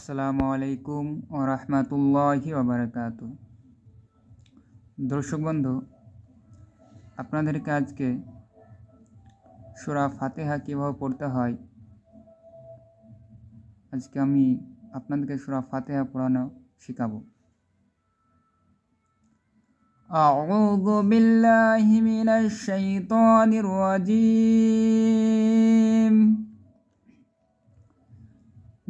আসসালামু আলাইকুম ও রহমতুল্লাহি ওবরাকাত দর্শক বন্ধু আপনাদেরকে আজকে সুরা ফাতেহা কীভাবে পড়তে হয় আজকে আমি আপনাদেরকে সুরা ফাতেহা পড়ানো শেখাবো أعوذ بالله من الشيطان الرجيم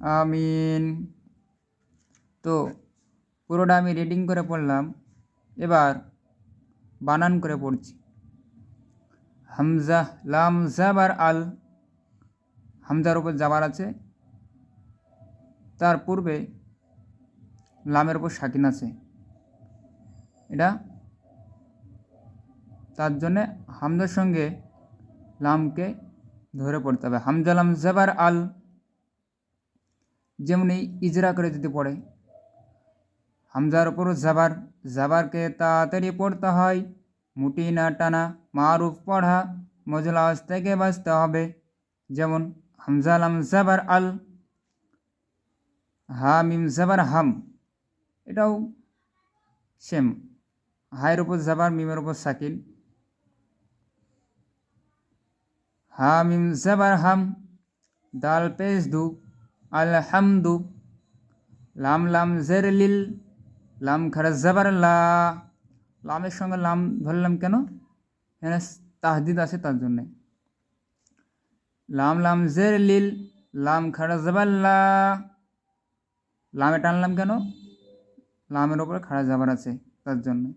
আমিন। তো পুরোটা আমি রিডিং করে পড়লাম। এবার বানান করে পড়ছি। হামজা, লাম জাবার আল। হামজার উপর জাবার আছে। তার পূর্বে লামের উপর সাকিন আছে। এটা তার জন্যে হামজার সঙ্গে লামকে ধরে পড়তে হবে। হামজা, লাম জাবার আল। যেমনি ইজরা করে যদি পড়ে। হামজার উপর জাবার, জাবারকে তাড়াতাড়ি পড়তে হয়। মুটি না টানা মারুফ পড়া মজল থেকে বাঁচতে হবে। যেমন হামজা লাম জাবার আল, হা মিম জাবার হাম। এটাও সেম। হায়ের ওপর জাবার, মিমের ওপর সাকিন। হা মিম জাবার হাম, দাল পেশ দু। আলহামদু, লাম লাম জের লিল, লাম খারা জাবার লা। লামের সঙ্গে লাম ধরলাম কেন? এখানে তাহদিদ আছে তার জন্যে। লাম লাম জের লিল, লাম খারা জাবার লা। লামে টানলাম কেন? লামের ওপরে খাড়া যাবার আছে তার জন্য।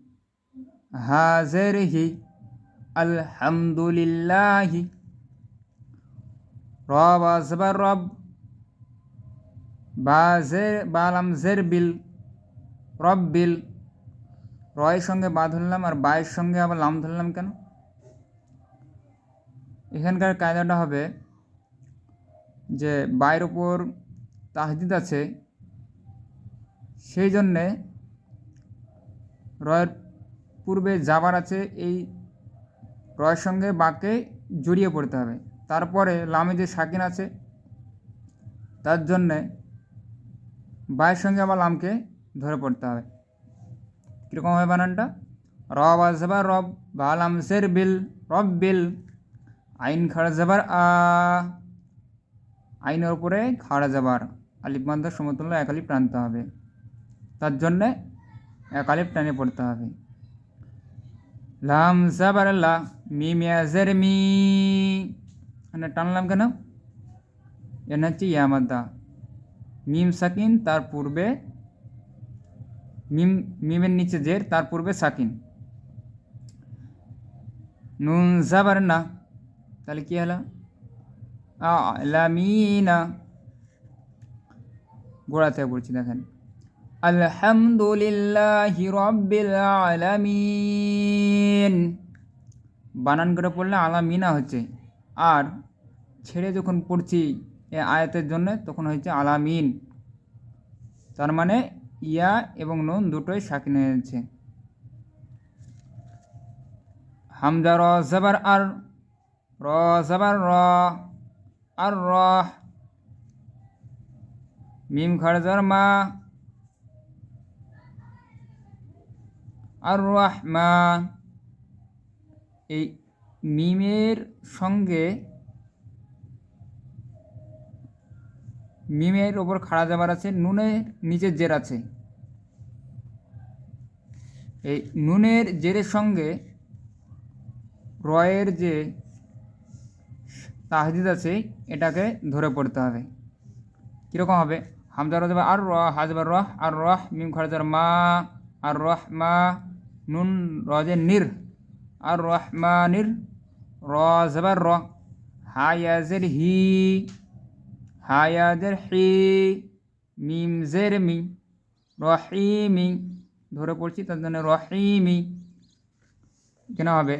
হাজের হি, আলহামদুলিল্লাহি। রব আসবার রব বা জের বালাম জের বিল, রব বিল, রয়ের সঙ্গে বা ধরলাম আর বায়ের সঙ্গে আবার লাম ধরলাম কেন? এখানকার কায়দাটা হবে যে বায়ের ওপর তাহদিদ আছে, সেই জন্যে রয়ের পূর্বে যাবার আছে, এই রয়ের সঙ্গে বাকে জড়িয়ে পড়তে হবে। তারপরে লামে যে সাকিন আছে, তার জন্যে বায়ের সঙ্গে আবার লামকে ধরে পড়তে হবে। কীরকম হবে বানানটা? রব আজবার রব বা লামসের বিল, রব বিল। আইন খাড়া যাবার আ, আইনের উপরে খাড়া যাবার আলিফ মান্দার সমতুল্য এক আলিফ টানতে হবে। তার জন্যে এক আলিফ টানে পড়তে হবে। লাম জাবার লা মি মিয়াজের মি। মানে টানলাম কেন? এটা হচ্ছে ইয়ামাদা মিম সাকিন, তার পূর্বে মিম, মিমের নিচে জের, তার পূর্বে সাকিন। নুন জাবার না। তাহলে কী হলো? আলামিনা। গোড়া থেকে পড়ছি, দেখেন। আলহামদুলিল্লাহ রব্বিল আলামিন। বানান করে পড়লে আলামিনা হচ্ছে। আর ছেড়ে যখন পড়ছি এ আয়াতের জন্য তখন হচ্ছে আলামিন। তার মানে ইয়া এবং নুন দুটোই সাকিন হয়েছে হামজা র, জাবার আর র, জাবার র, আর র। মিম খারজার মা, আর রহমান। এই মিমের সঙ্গে মিমের ওপর খাড়া যাবার আছে, নুনে নিচের জের আছে। এই নুনের জেরের সঙ্গে রয়ের যে তাহদিদ আছে, এটাকে ধরে পড়তে হবে। কীরকম হবে? হামজা রাজবা আর র হাজবার রহ আর রহ মিম খরজার মা আর রহ মা, নুন রজে নির আর রহ মা নির, র জবার র হি। হায়াজের হি মিম জের মি, রহিমি, ধরে পড়ছি তার জন্য রহিমি। কেন হবে?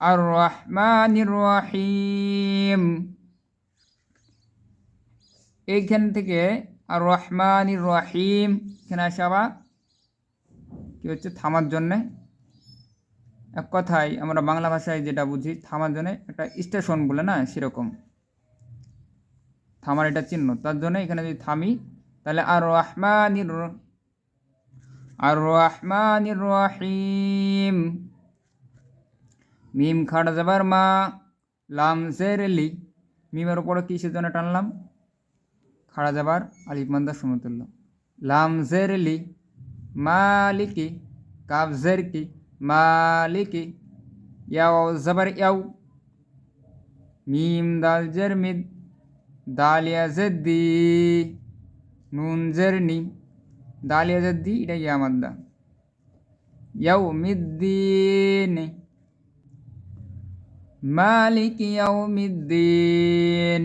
আর রহমানির রহিম এইখান থেকে আর রহমানির রহিম এখানে আসে আবার কী হচ্ছে? থামার জন্যে। এক কথায় আমরা বাংলা ভাষায় যেটা বুঝি, থামার জন্যে একটা স্টেশন বলে না সেরকম। থামার এটা চিহ্ন। তার জন্য এখানে যদি থামি, তাহলে আর রহমানির আর রহমানির রহিম। মিম খাড়া যাবার মা, লাম জের লি। মিমের উপরে কিসের জন্য টানলাম? খাড়া যাবার আলিফ মান্দা সমতুল্য লাম জের লি, মালিকি কাব জের কি, মালিকি। ইয়াও জবর ইয়াও। মিম দাল জের মিদ দালিয়া জেদ্দি নুন জের নি দালিয়া জেদ্দি এটা ইয়া মাদ্দা ইয়াও মিদ্দিন মালিক ইয়াউমিদ্দিন